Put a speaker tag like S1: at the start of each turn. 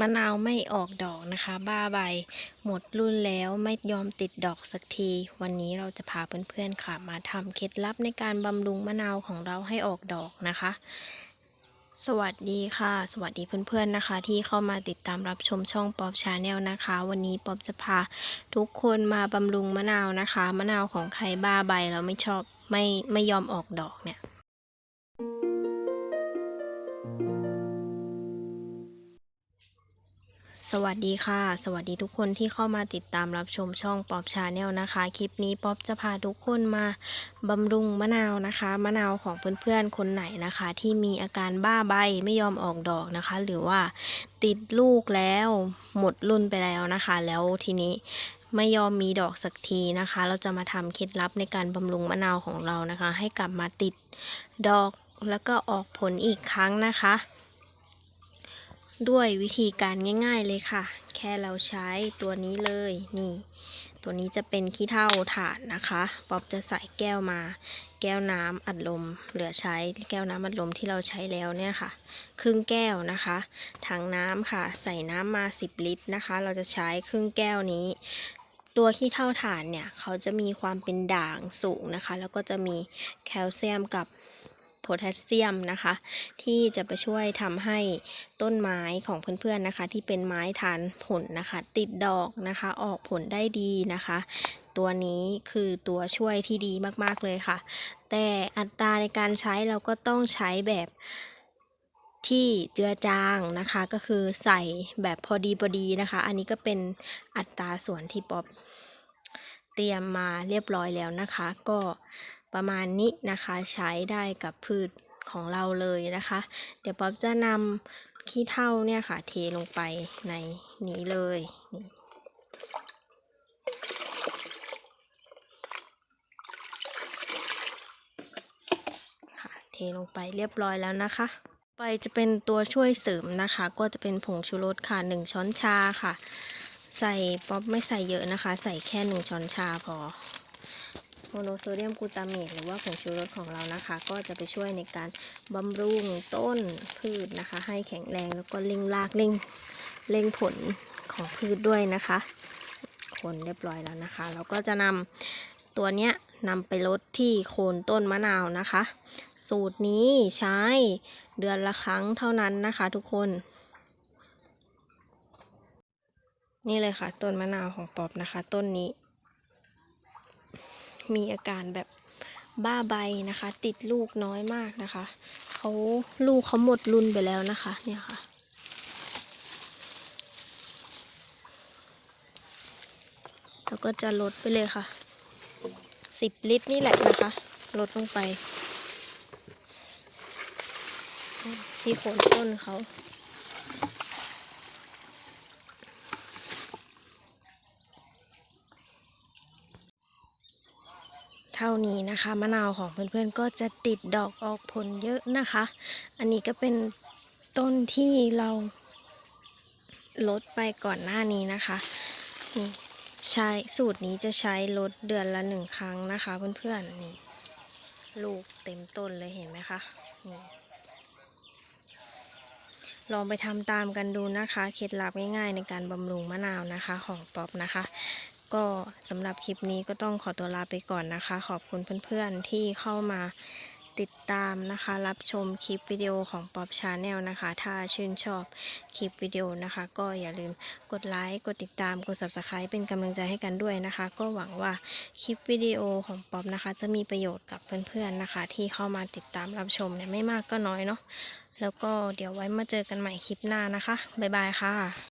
S1: มะนาวไม่ออกดอกนะคะ บ้าใบ หมดรุ่นแล้วไม่ยอมติดดอกสักที วันนี้เราจะพาเพื่อนๆค่ะ มาทำเคล็ดลับในการบำรุงมะนาวของเราให้ออกดอกนะคะ สวัสดีค่ะ สวัสดีเพื่อนๆนะคะ ที่เข้ามาติดตามรับชมช่องป๊อปชาแนลนะคะ วันนี้ป๊อปจะพาทุกคนมาบำรุงมะนาวนะคะ มะนาวของใครบ้าใบแล้วไม่ชอบไม่ไม่ยอมออกดอกเนี่ย สวัสดีค่ะ สวัสดีทุกคนที่เข้ามาติดตามรับชมช่องป๊อปชาแนลนะคะ คลิปนี้ป๊อปจะพาทุกคนมาบำรุงมะนาวนะคะ มะนาวของเพื่อนๆคนไหนนะคะ ที่มีอาการบ้าใบไม่ยอมออกดอกนะคะ หรือว่าติดลูกแล้วหมดรุ่นไปแล้วนะคะ แล้วทีนี้ไม่ยอมมีดอกสักทีนะคะ เราจะมาทำเคล็ดลับในการบำรุงมะนาวของเรานะคะ ให้กลับมาติดดอกแล้วก็ออกผลอีกครั้งนะคะ ด้วยวิธีการง่าย ๆเลยค่ะ แค่เราใช้ตัวนี้เลยนี่ ตัวนี้จะเป็นขี้เถ้าถ่านนะคะป๊อบจะใส่แก้วมา แก้วน้ำอัดลม เหลือใช้แก้วน้ำอัดลมที่เราใช้แล้วเนี่ยค่ะ ครึ่งแก้วนะคะถังน้ำค่ะ ใส่น้ำมา 10 ลิตรนะคะ เราจะใช้ครึ่งแก้วนี้ตัวขี้เถ้าถ่านเนี่ย เขาจะมีความเป็นด่างสูงนะคะ แล้วก็จะมีแคลเซียมกับ โพแทสเซียมนะคะ ที่จะไปช่วยทำให้ต้นไม้ของเพื่อนๆนะคะ ที่เป็นไม้ทานผลนะคะ ติดดอกนะคะ ออกผลได้ดีนะคะ ตัวนี้คือตัวช่วยที่ดีมากๆเลยค่ะ แต่อัตราในการใช้เราก็ต้องใช้แบบที่เจือจางนะคะก็คือใส่แบบพอดีพอดีนะคะ อันนี้ก็เป็นอัตราส่วนที่ป๊อป เตรียมมาเรียบร้อยแล้วนะคะ ก็ประมาณนี้นะคะใช้ได้กับพืชของเราเลยนะคะ เดี๋ยวป๊อปจะนำขี้เถ้าเนี่ยค่ะ เทลงไปในนี้เลยนี่ค่ะเทลงไปเรียบร้อยแล้วนะคะ ไปจะเป็นตัวช่วยเสริมนะคะ ก็จะเป็นผงชูรสค่ะ 1 ช้อนชาค่ะ ใส่ป๊อปไม่ใส่เยอะนะคะ ใส่แค่1ช้อนชาพอโมโนโซเดียมกลูตาเมตหรือว่าผงชูรสของเรานะคะ ก็จะไปช่วยในการบำรุงต้นพืชนะคะ ให้แข็งแรงแล้วก็เร่งรากเร่งเร่งผลของพืชด้วยนะคะ คนเรียบร้อยแล้วนะคะ เราก็จะนำตัวเนี้ยนำไปลดที่โคนต้นมะนาวนะคะ สูตรนี้ใช้เดือนละครั้งเท่านั้นนะคะทุกคน นี่เลยค่ะ ต้นมะนาวของป๊อบนะคะ ต้นนี้ มีอาการแบบบ้าใบนะคะ ติดลูกน้อยมากนะคะเขาลูกเขาหมดรุนไปแล้วนะคะ เนี่ยค่ะ แล้วก็จะลดไปเลยค่ะสิบลิตรนี่แหละนะคะ ลดลงไป ที่โคนต้นเขา เท่านี้นะคะ มะนาวของเพื่อนๆก็จะติดดอกออกผลเยอะนะคะ อันนี้ก็เป็นต้นที่เราลดไปก่อนหน้านี้นะคะใช้สูตรนี้จะใช้ลดเดือนละหนึ่งครั้งนะคะ เพื่อนๆนี่ลูกเต็มต้นเลยเห็นไหมคะนี่ลองไปทำตามกันดูนะคะ เคล็ดลับง่ายๆในการบำรุงมะนาวนะคะของป๊อปนะคะ ก็สำหรับคลิปนี้ก็ต้องขอตัวลาไปก่อนนะคะ ขอบคุณเพื่อนๆที่เข้ามาติดตามนะคะ รับชมคลิปวิดีโอของป๊อปชาแนลนะคะ ถ้าชื่นชอบคลิปวิดีโอนะคะ ก็อย่าลืมกดไลค์กดติดตามกด subscribe เป็นกำลังใจให้กันด้วยนะคะ ก็หวังว่าคลิปวิดีโอของป๊อปนะคะ จะมีประโยชน์กับเพื่อนๆนะคะ ที่เข้ามาติดตามรับชมเนี่ยไม่มากก็น้อยเนาะแล้วก็เดี๋ยวไว้มาเจอกันใหม่คลิปหน้านะคะบ๊ายบายค่ะ